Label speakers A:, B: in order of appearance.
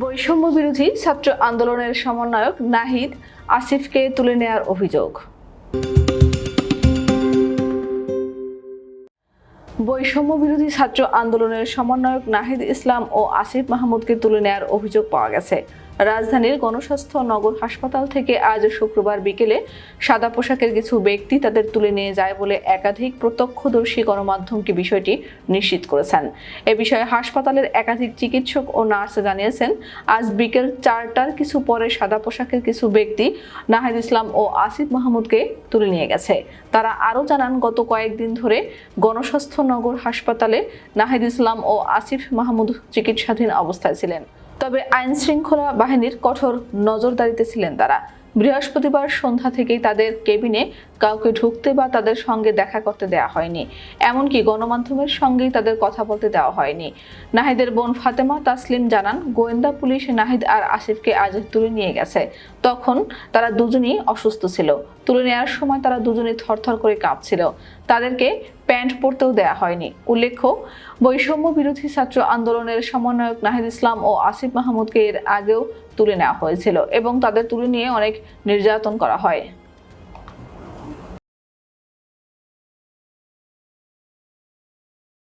A: বৈষম্য বিরোধী ছাত্র আন্দোলনের সমন্বয়ক নাহিদ আসিফকে তুলে নেয়ার অভিযোগ। বৈষম্য বিরোধী ছাত্র আন্দোলনের সমন্বয়ক নাহিদ ইসলাম ও আসিফ মাহমুদকে তুলে নেয়ার অভিযোগ পাওয়া গেছে। রাজধানীর গণস্বাস্থ্য নগর হাসপাতাল থেকে আজ শুক্রবার বিকেলে সাদা পোশাকের কিছু ব্যক্তি তাদের তুলে নিয়ে যায় বলে একাধিক প্রত্যক্ষদর্শী গণমাধ্যমকে বিষয়টি নিশ্চিত করেছেন। এ বিষয়ে হাসপাতালের একাধিক চিকিৎসক ও নার্স জানিয়েছেন, আজ বিকেল চারটার কিছু পরে সাদা পোশাকের কিছু ব্যক্তি নাহিদ ইসলাম ও আসিফ মাহমুদকে তুলে নিয়ে গেছে। তারা আরও জানান, গত কয়েকদিন ধরে গণস্বাস্থ্য নগর হাসপাতালে নাহিদ ইসলাম ও আসিফ মাহমুদ চিকিৎসাধীন অবস্থায় ছিলেন। তবে আইনশৃঙ্খলা বাহিনীর কঠোর নজরদারিতে ছিলেন তারা। বৃহস্পতিবার সন্ধ্যা থেকেই তাদের কেবিনে কাউকে ঢুকতে বা তাদের সঙ্গে দেখা করতে দেওয়া হয়নি। এমনকি গণমাধ্যমের সঙ্গেই তাদের কথা বলতে দেওয়া হয়নি। নাহিদের বোন ফাতেমা তাসলিম জানান, গোয়েন্দা পুলিশ নাহিদ আর আসিফকে আজ তুলে নিয়ে গেছে। তখন তারা দুজনই অসুস্থ ছিল। তুলে নেওয়ার সময় তারা দুজনেই থরথর করে কাঁপছিল। তাদেরকে প্যান্ট পরতেও দেওয়া হয়নি। উল্লেখ্য বৈষম্য বিরোধী ছাত্র আন্দোলনের সমন্বয়ক নাহিদ ইসলাম ও আসিফ মাহমুদকে এর আগেও তুলে নেওয়া হয়েছিল এবং তাদের তুলে নিয়ে অনেক নির্যাতন করা হয়।